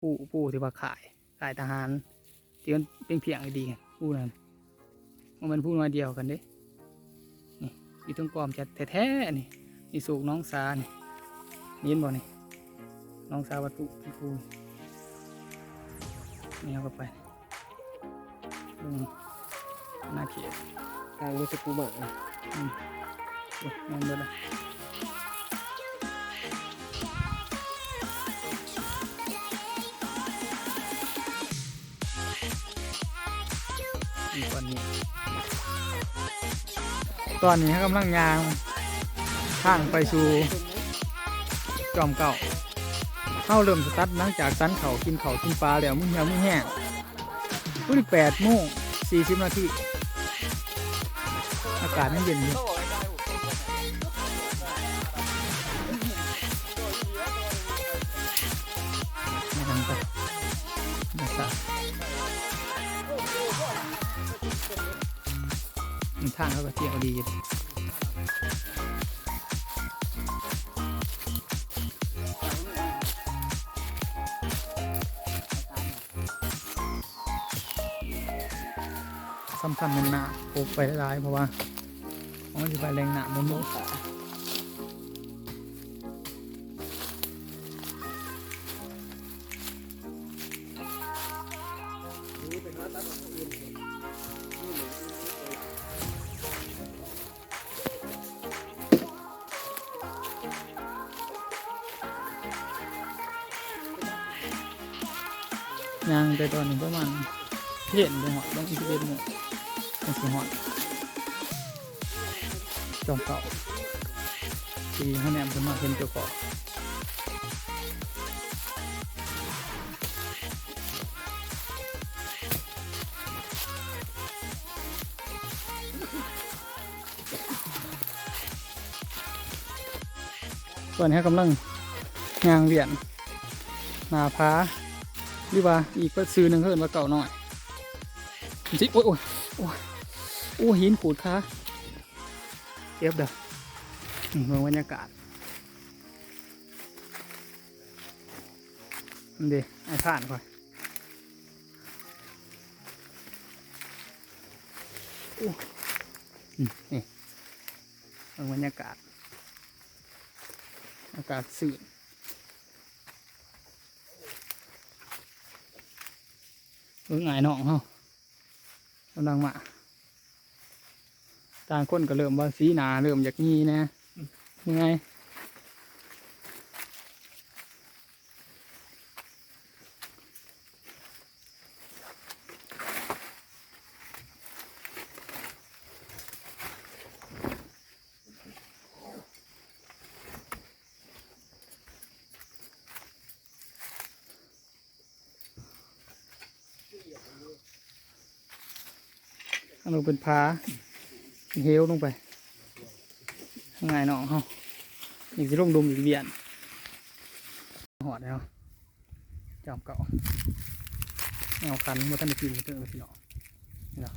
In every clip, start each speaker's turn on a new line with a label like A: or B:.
A: ผู้ผู้ที่ว่าขายขายทหารที่มันเป็นเพียงๆดีๆผู้นั้นว่ามันผู้น้อยเดียวกันเด้นี่อยู่ตรงกอมจะแท้ๆนี่นี่สูกน้องสานี่นี่เห็นบ่นี่น้องสาวัตถุพี่ผู้นี่เอาเข้าไปอืมน่าเกลียด
B: ทางรู้สึกกูหมา
A: อืมโอ้ยแม่นเบิดละ อีกวันนี้ ตอนนี้กำลังยางทางไปสู่จอมเก่าเข้าเริ่มสตัดหลังจากสันเขากินเขากินปลาแล้วมึงยังไม่แห้งพุ่แปดโมงสี่สิบนาทีอากาศมันเย็นอยู่ ข้างเขาก็เที่ยวดีสำคัญมันหนาปลูกไปหลายเพราะว่ามันจะไปแรงหนามันมียา ไปตอนนี้ประมาณเห็นไปหอดต้องอีกเวนหมดต้องสิหอดจอมเก่าทีให้แนมขึ้นมาเป็นตัวกาะส่วนนี้กำลังยางเวียนหนาพา หรือว่าอีกก็ซื้อหนึ่งเขาเอินว่าเก่าหน่อยจิโอ้ยโอ้ยโอ้ยโอ้หินขูดขาเก็บเด้อเมืองบรรยากาศนี่ดิไอ้ผ่านก่อนโอ้นี่เมืองบรรยากาศอากาศสื่น เมืองไงายน้องเฮากำลังมาต่างคนก็เริ่มว่าสีหนาเริ่มจากนี้นะยังไง อันนี้เป็นพาเฮวลงไปข้างในน้องเขาอีกสิลงดุมอีกเบียนหอดแล้วจอมเก่าแนวคันมาท่านได้กินมาเจอพี่น้องนี่เนาะ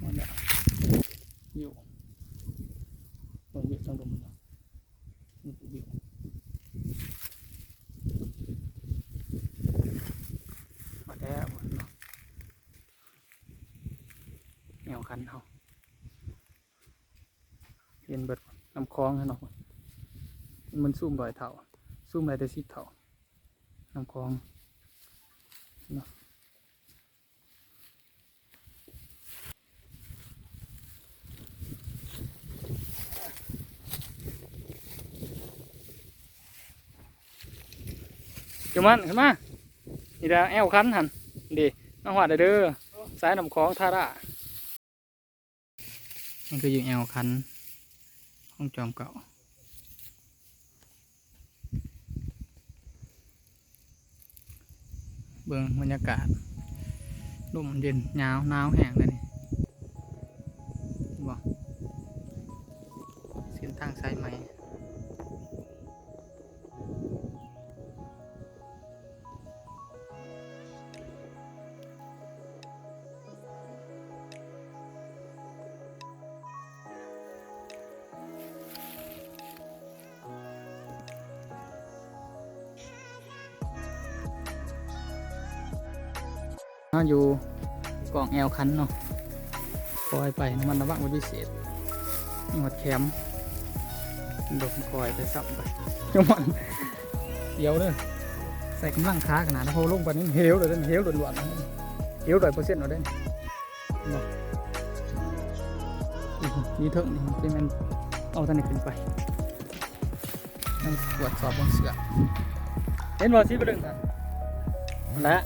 A: หมดแล้วอยู่ลงเบียดลงดุมเนาะนี่คืออยู่หมดแล้วเนาะ แนวคันเขาเปลี่ยนเบิดน้ำคลองให้เนาะมันซุ่มบ่อยเท่าซุ่มอะไรแต่สิเท่าน้ำคลองเนาะเดี๋ยวมันขึ้นมานี่ดาแอวคันหันดีน้องหัวเด้อสายน้ำคลองทาระ มันก็อยู่แอวคันห้องจอมเก่าเบิ่งบรรยากาศลมเย็นหนาวหนาวแห้งเลยนี่บอกเส้นทางสายไหมาอยู่กล่องแอลคันเนาะคอยไปมันระวังเป็นพิเศษนี่หดแคมดกคอยไปสับไปจังหวะเดี๋ยวเด้อใส่กำลังค้าขนาดนั้นพอลงไปนี่เฮลเลยเด้อเฮลวนๆนะเฮลร้อยเปอร์เซ็นต์เราได้บอกนี่เถิงนี่เป็นมันเอาท่านนี้ขึ้นไปตรวจสอบบนเสือเห็นบอชีพดึงกันและ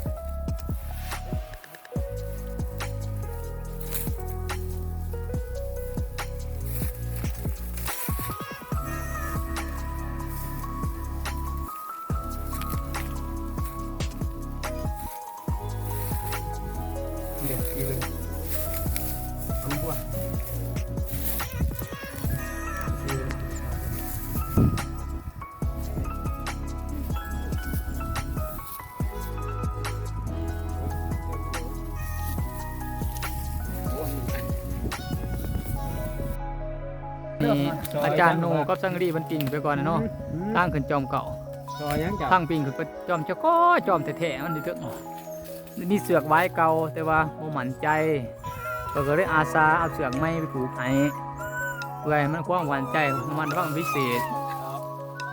A: นี่อาจารย์โนกับสังรีมันปิ่งไปก่อนนะเนาะตั้งขึ้นจอมเก่า
B: ซอยยังจับ
A: ทั้งปิงคือก็จอมเจ้าก็จอมแท้ๆมันนี่เถอะนี่เสือกไว้เก่าแต่ว่าโมหมั่นใจ ก็ก็เลยอาสาเอาเสือกไม้ไปผูกให้เพื่อให้มันความหวานใจของมันบ้างพิเศษ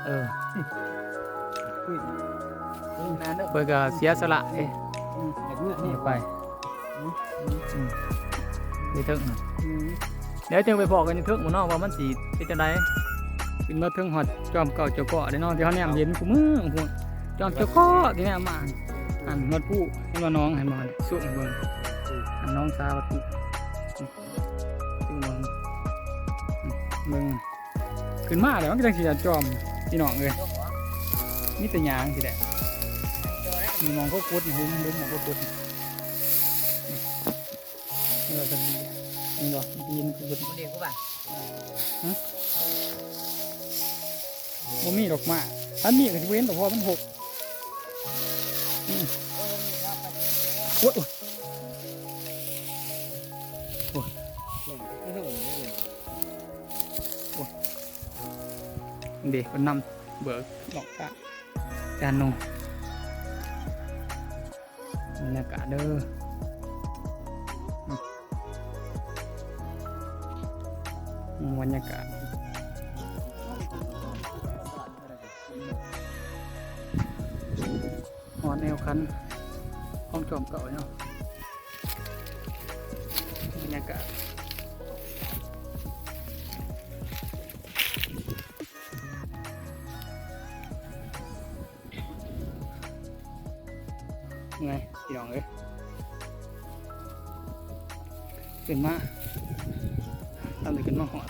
A: เออเพื่อก็เสียสละเอ๊ะ
B: แบบนี้นี่
A: นี่ไปนี่เถอะ เดี๋ยวจึงไปบอกกันอยู่เถอะหมู่นองว่ามันสีเป็นจังไดขึ้นมาถึงหอดจอมเก่าเจ้าเกาะได้เนาะที่เขาเนี่ยเห็นกูมือพวกจอมเจ้าเกาะที่เนี่ยมาอันนวดผู้ให้มาน้องให้มาสุ่มเบิ่งอันน้องสาวตุซึ่งเบิ่งเบิ่งขึ้นมาแล้วมันก็จังสิจอมพี่น้องเอ้ยมีแต่ยางสิแหละมีมองเขากุดนี่หุ้มลุ้มมองเขากุดนี่นี่เราจะ นี่หรอยินเขากุด
C: คนเดียวกูป่ะ
A: บ่มีดอกมาอันมีก็สิเว้นแต่พอมันหกอืมโอ้ยโอ้ยเด็กคนนำเบิกดอกตาจานนงบรรยากาศเด้ออื บรรยากาศหอนแนวคันห้องจอมเก่าเนาะบรรยากาศไงพี่น้องเอ้ยขึ้นมา ตามเลยขึ้นมาหอด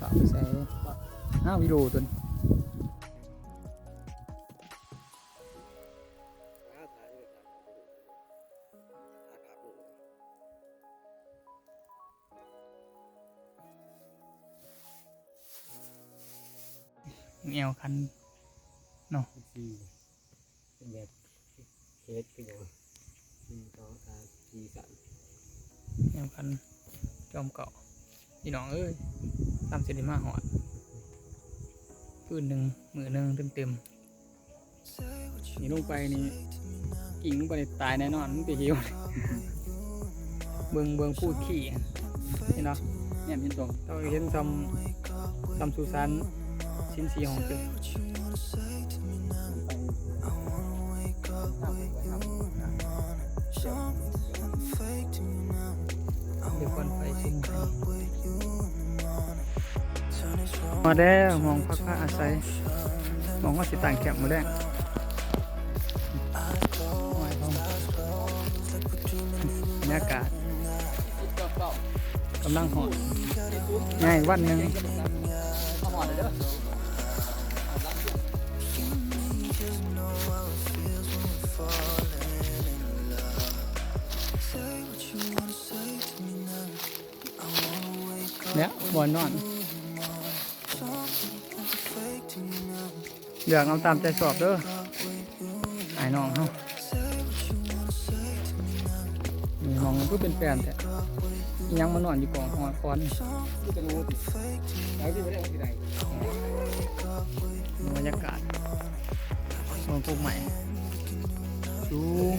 A: สามแสนห้าวิดีโอตัวนี้แนวคัน
B: สี่ เป็นแบบเฮ็ดคืออย่างหนึ่งสองสามสี่สาม
A: แนวคันจอมเก่าพี่น้องเอ้ยตามเสได็มาหอดปืนหนึ่งมือหนึ่งเต็มเต็มๆนี่ลงไปนี่กิ่งลงไปนี่ตายแน่นอนมันไปหิวเบิงเบิงพูดขี่เห็นเนาะเนี่ยเห็นตรงเราเห็นซำซำสุสานชิ้นสีของเจ้า มาแล้วมองพักผ้าอาศัยมองว่าสิต่างแคบมาแล้วบรรยากาศกำลังหอนง่ายวันหนึ่งเนี่ยบอนนอนเลือกเอาตามใจชอบเด้อไอ้น้องเฮามีมองก็เป็นแฟนแต่ยังมานอนอยู่กองหอคอนนี่
B: กูจะงูติหลังที่ไม่ได้ที่ไหน
A: บรรยากาศสวนปลูกใหม่สูง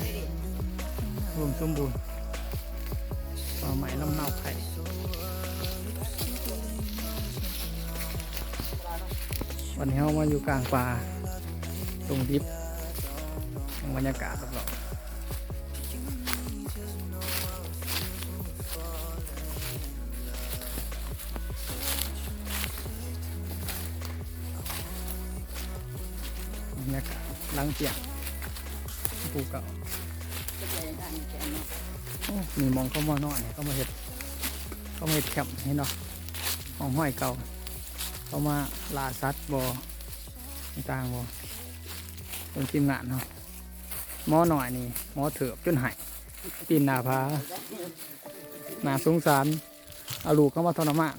A: รวมสมบูรณ์ป่าใหม่ลำเนาไข่ วันนี้เรามาอยู่กลางป่าตรงดิบบรรยากาศรอบๆบรรยากาศลังเตียงภูเก่าโอ้มีมองเข้ามานอนเนี่ยเขามาเห็ดเขามาเห็ดแคมป์ให้เนาะของห้อยเก่า เขามาล่าสัตว์บอต่างบอเป็นทีมงานเนาะหมอหน่อยนี่หมอเถือบจนหายปีนหนาพาหนาสงสารเอาลูกเข้ามาทรมาน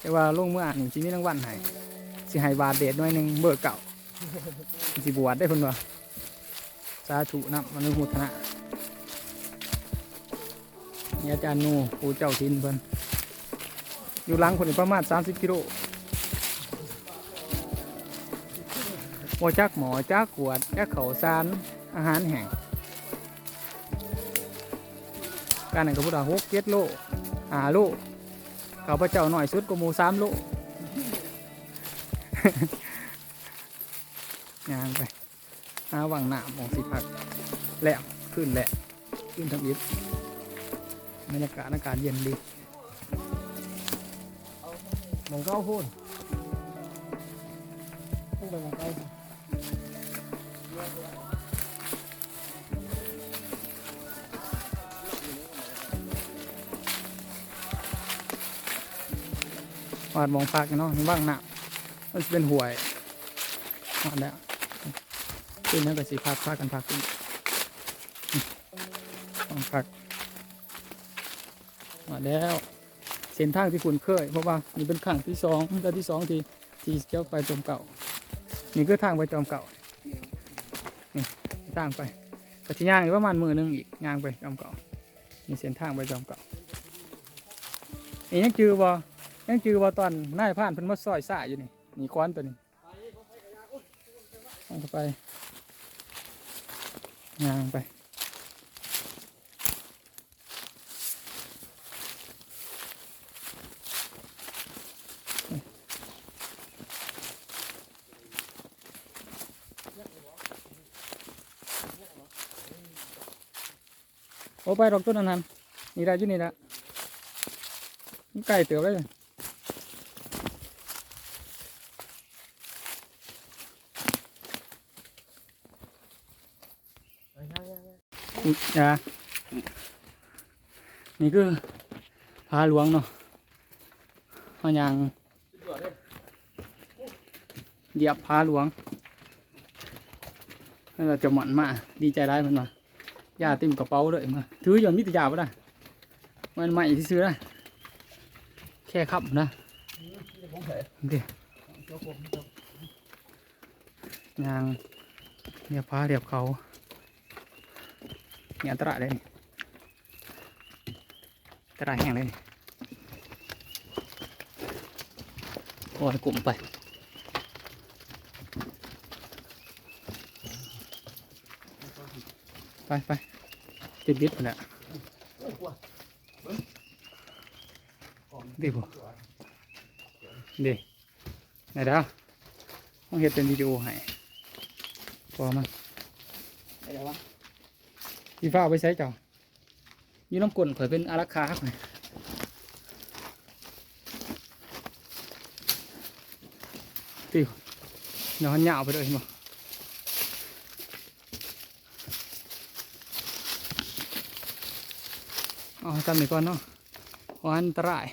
A: แต่ว่าลงเมื่ออ่านจริงนี่รางวัลให้สิให้บาทเดชหน่อยหนึ่งเบิกเก่าสิบวชได้เพิ่นว่าสาธุนะมนุษย์มุทนะอาจารย์นูผู้เจ้าทินเพิ่น อยู่หลังคนอีกประมาณ 30 กิโลหมอจักหมอจักขวดจักเขาซานอาหารแห้งการนั้นก็พุทธาหกเจ็ดโลหาโลเขาพระเจ้าหน่อยสุดก็หมูสามโลงานไปหาวังหนามของสิพักแหลมขึ้นแหละขึ้นทำอิฐบรรยากาศอากาศเย็นดี
B: มองเก้าพูนพุ่งไปมองเก้า
A: วาดมองพักเนาะบ้างหนักมันจะเป็นห่วยวาดแล้วขึ้นนั่นก็สีพักพักกันพักขึ้นมองพักวาดแล้ว ส้นทางที่คุณเคย เพราะว่านี่เป็นขั้งที่สองเดือนที่สองที่ที่เจ้าไปจอมเก่า นี่คือทางไปจอมเก่านี่ทางไปก็ที่ย่างอีกประมาณมือหนึงอีกย่างไปจอมเก่านี่เส้นทางไปจอมเก่านี่ยังจือบ่ยังจือว่ตอนนายผ่านเพิ่นมาซอยสายอยู่นี่นี่ค้อนตัวนี้เอไปงางไป โอไปดอกต้นนั้นนนี่ได้อยู่นี่ละมันไก่เติบเลยอุ๊ยอ่านี่คือพาหลวงเนาะพายางเหยียบพาหลวงแล้วเราจะหมันมา ดีใจร้ายมันมา ยาเต็มกระเป๋าเลยมาถืออย่างมิตรยาปะนะมันใหม่ที่ซื้ ไปไปไปติดดิบไปแล้วดีบ่ดีไหนดาวต้องเห็ดเป็นวิดีโอให้พอมัน
B: ไปแล้ววะ
A: พี่ฟ้าเอาไปใช้เจ้าอยู่น้ำกลนข่อยเป็นอารักขาข่อยติวเดี๋ยวหันยาวไปเลยเห็ นบ่เอาจำหน่อยก่อนเนาะเพราะอันตราย